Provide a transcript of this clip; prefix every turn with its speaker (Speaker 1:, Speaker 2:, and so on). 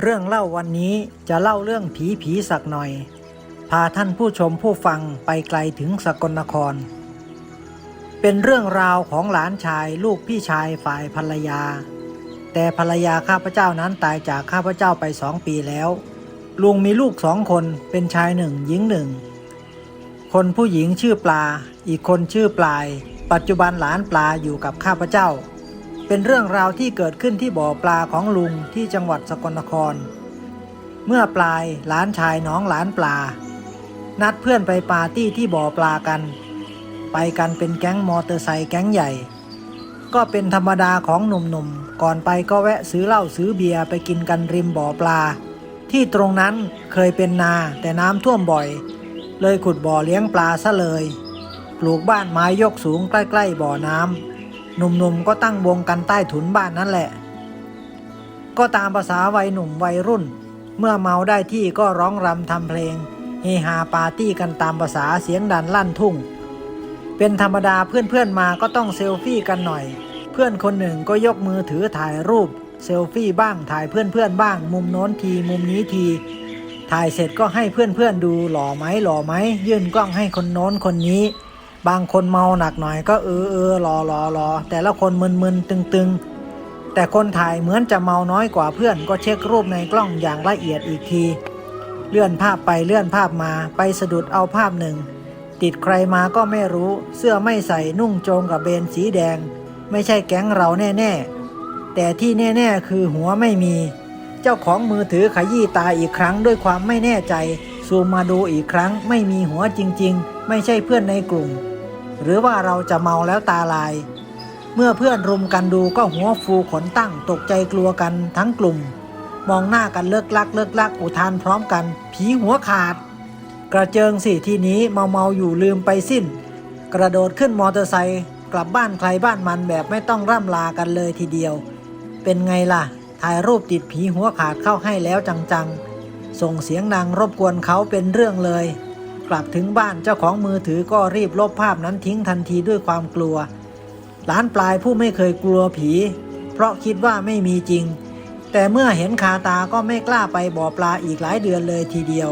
Speaker 1: เรื่องเล่าวันนี้จะเล่าเรื่องผีผีสักหน่อย พาท่านผู้ชมผู้ฟังไปไกลถึงสกลนคร เป็นเรื่องราวของหลานชายลูกพี่ชายฝ่ายภรรยา แต่ภรรยาข้าพเจ้านั้นตายจากข้าพเจ้าไปสองปีแล้ว ลุงมีลูกสองคนเป็นชายหนึ่งหญิงหนึ่ง คนผู้หญิงชื่อปลา อีกคนชื่อปลาย ปัจจุบันหลานปลาอยู่กับข้าพเจ้า เป็นเรื่องราวที่เกิดขึ้นที่บ่อปลาของลุงที่จังหวัดสกลนคร เมื่อปลายหลานชายน้องหลานปลา นัดเพื่อนไปปาร์ตี้ที่บ่อปลากัน ไปกันเป็นแก๊งมอเตอร์ไซค์แก๊งใหญ่ ก็เป็นธรรมดาของหนุ่มๆ ก่อนไปก็แวะซื้อเหล้าซื้อเบียร์ไปกินกันริมบ่อปลา ที่ตรงนั้นเคยเป็นนาแต่น้ำท่วมบ่อย เลยขุดบ่อเลี้ยงปลาซะเลย ปลูกบ้านไม้ยกสูงใกล้ๆบ่อน้ำ หนุ่มๆก็ตั้งวงกันใต้ถุนบ้านนั่นแหละ ก็ตามภาษาวัยหนุ่มวัยรุ่น เมื่อเมาได้ที่ก็ร้องรำทำเพลงเฮฮาปาร์ตี้กันตามภาษาเสียงดันลั่นทุ่ง เป็นธรรมดาเพื่อนๆมาก็ต้องเซลฟี่กันหน่อย เพื่อนคนหนึ่งก็ยกมือถือถ่ายรูปเซลฟี่บ้างถ่ายเพื่อนๆบ้าง มุมโน้นทีมุมนี้ที ถ่ายเสร็จก็ให้เพื่อนๆดูหล่อไหมหล่อไหมยื่นกล้องให้คนโน้นคนนี้ บางคนเมาหนักหน่อยก็เออเออรอรอรอแต่ละคนมึนๆตึงๆแต่คนถ่ายเหมือนจะเมาน้อยกว่าเพื่อนก็เช็ครูปในกล้องอย่างละเอียดอีกที เลื่อนภาพไปเลื่อนภาพมาไปสะดุดเอาภาพหนึ่ง ติดใครมาก็ไม่รู้ เสื้อไม่ใส่นุ่งโจงกับเบนสีแดง ไม่ใช่แก๊งเราแน่ๆ แต่ที่แน่ๆ คือหัวไม่มี เจ้าของมือถือขยี้ตาอีกครั้งด้วยความไม่แน่ใจซูมมาดูอีกครั้งไม่มีหัวจริง ๆ ไม่ใช่เพื่อนในกลุ่ม หรือว่าเราจะเมาแล้วตาลาย เมื่อเพื่อนรุมกันดูก็หัวฟูขนตั้งตกใจกลัวกันทั้งกลุ่ม มองหน้ากันเลิกลักเลิกลักอุทานพร้อมกัน ผีหัวขาด กระเจิงสิทีนี้เมาเมาอยู่ลืมไปสิ้น กระโดดขึ้นมอเตอร์ไซค์กลับบ้านใครบ้านมันแบบไม่ต้องร่ำลากันเลยทีเดียว เป็นไงล่ะ ถ่ายรูปติดผีหัวขาดเข้าให้แล้วจังๆส่งเสียงดังรบกวนเขาเป็นเรื่องเลย กลับถึงบ้านเจ้าของมือถือก็รีบลบภาพนั้นทิ้งทันทีด้วยความกลัว หลานปลายผู้ไม่เคยกลัวผี เพราะคิดว่าไม่มีจริง แต่เมื่อเห็นคาตาก็ไม่กล้าไปบ่อปลาอีกหลายเดือนเลยทีเดียว